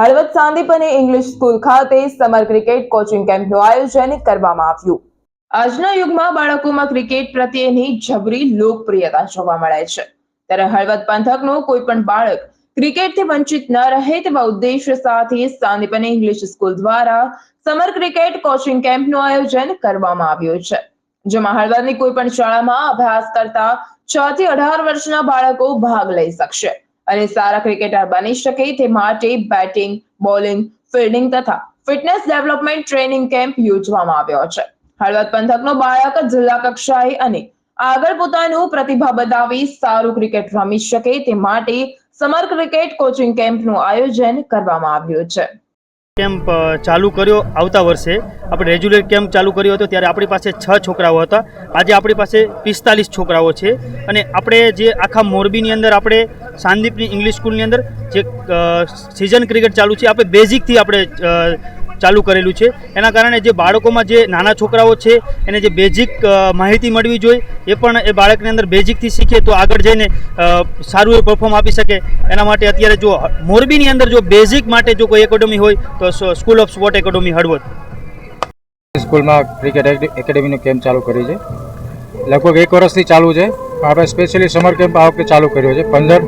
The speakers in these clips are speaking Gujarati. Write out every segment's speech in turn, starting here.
હળવદ સાંદીપની ઇંગ્લિશ સ્કૂલ ખાતે સમર ક્રિકેટ કોચિંગ કેમ્પનું આયોજન કરવામાં આવ્યું. આજના યુગમાં બાળકોમાં ક્રિકેટ પ્રત્યેની જબરી લોકપ્રિયતા જોવા મળે છે. ત્યારે હળવદ પંથકનો કોઈ પણ બાળક ક્રિકેટથી વંચિત ન રહે તેવા ઉદ્દેશ્ય સાથે સાંદીપની ઇંગ્લિશ સ્કૂલ દ્વારા સમર ક્રિકેટ કોચિંગ કેમ્પનું આયોજન કરવામાં આવ્યું છે. જેમાં હળવદની કોઈ પણ શાળામાં અભ્યાસ કરતા છ થી અઢાર વર્ષના બાળકો ભાગ લઈ શકશે. અને સારા ક્રિકેટર બની શકે તે માટે બેટિંગ બોલિંગ ફિલ્ડિંગ તથા ફિટનેસ ડેવલપમેન્ટ ટ્રેનિંગ કેમ્પ યોજવામાં આવ્યો છે. હળવદ પંથકનો બાળક જિલ્લા કક્ષાએ અને આગળ પોતાનું પ્રતિભા બતાવી સારું ક્રિકેટ રમી શકે તે માટે સમર ક્રિકેટ કોચિંગ કેમ્પનું આયોજન કરવામાં આવ્યું છે. કેમ્પ ચાલુ કર્યો આવતા વર્ષે. આપણે રેગ્યુલર કેમ્પ ચાલુ કર્યો હતો ત્યારે આપણી પાસે છ છોકરાઓ હતા. આજે આપણી પાસે પિસ્તાલીસ છોકરાઓ છે. અને આપણે જે આખા મોરબીની અંદર આપણે સાંદીપની ઇંગ્લિશ સ્કૂલની અંદર જે સિઝન ક્રિકેટ ચાલુ છે, આપણે બેઝિકથી આપણે ચાલુ કરેલું છે. એના કારણે જે બાળકોમાં જે નાના છોકરાઓ છે, એને જે બેઝિક માહિતી મળવી જોઈએ, એ પણ એ બાળકની અંદર બેઝિકથી શીખે તો આગળ જઈને સારું એવું પરફોર્મ આપી શકે. એના માટે અત્યારે જો મોરબીની અંદર જો બેઝિક માટે જો કોઈ એકેડમી હોય, તો school of sport academy Halvad. સ્કૂલમાં ક્રિકેટ એકેડમીનો કેમ્પ ચાલુ કરી છે. લગભગ એક વર્ષથી ચાલુ છે. પણ આપણે સ્પેશિયલી સમર કેમ્પ આ વખતે ચાલુ કર્યો છે. પંદર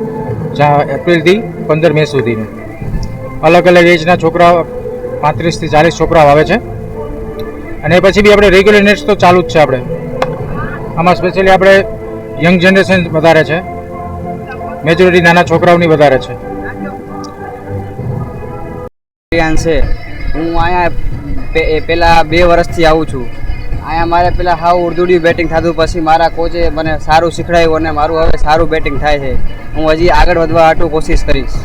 જા- એપ્રિલથી પંદર મે સુધીનું. અલગ અલગ એજના છોકરાઓ, પાંત્રીસથી ચાલીસ છોકરાઓ આવે છે. અને પછી બી આપણે રેગ્યુલર નેટ્સ તો ચાલુ જ છે આપણે. આમાં સ્પેશિયલી આપણે યંગ જનરેશન વધારે છે. મેજોરિટી નાના છોકરાઓની વધારે છે. હું અહીંયા પહેલાં બે વર્ષથી આવું છું. અહીંયા મારે પહેલાં હાવ ઉર્દુડી બેટિંગ થતું પછી મારા કોચે મને સારું શીખડાયું અને મારું હવે સારું બેટિંગ થાય છે. હું હજી આગળ વધવા હાટું કોશિશ કરીશ.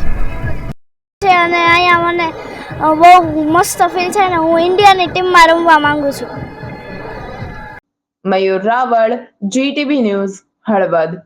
છે અને અહીંયા મને બહુ મસ્ત ફીલ છે ને હું ઇન્ડિયાની ટીમમાં રમવા માંગુ છું. Mayur Raval GTV news Halvad.